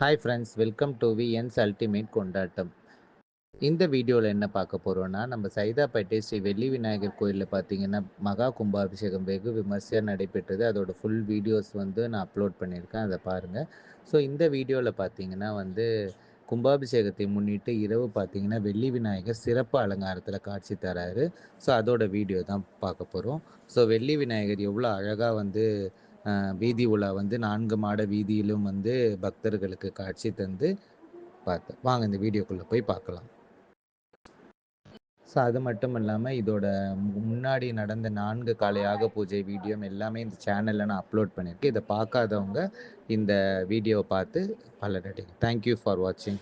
Hi friends welcome to VNS ultimate கொண்டாட்டம் இந்த வீடியோவில் என்ன பார்க்க போகிறோன்னா நம்ம சைதாப்பேட்டை ஸ்ரீ வெள்ளி விநாயகர் கோயிலில் பார்த்தீங்கன்னா மகா கும்பாபிஷேகம் வெகு விமர்சையாக நடைபெற்றது. அதோட ஃபுல் வீடியோஸ் வந்து நான் அப்லோட் பண்ணியிருக்கேன். அதை பாருங்கள் ஸோ இந்த வீடியோவில் பார்த்தீங்கன்னா வந்து கும்பாபிஷேகத்தை முன்னிட்டு இரவு பார்த்தீங்கன்னா வெள்ளி விநாயகர் சிறப்பு அலங்காரத்தில் காட்சி தராரு. ஸோ அதோட வீடியோ தான் பார்க்க போகிறோம் ஸோ வெள்ளி விநாயகர் எவ்வளோ அழகாக வந்து வீதி உலா வந்து நான்கு மாட வீதியிலும் வந்து பக்தர்களுக்கு காட்சி தந்து பார்த்தேன் வாங்க இந்த வீடியோக்குள்ளே போய் பார்க்கலாம் ஸோ அது மட்டும் இல்லாமல் இதோட முன்னாடி நடந்த நான்கு காலையாக பூஜை வீடியோ எல்லாமே இந்த சேனலில் நான் அப்லோட் பண்ணியிருக்கேன் இதை பார்க்காதவங்க இந்த வீடியோவை பார்த்து பலனடைங்க தேங்க்யூ ஃபார் வாட்சிங்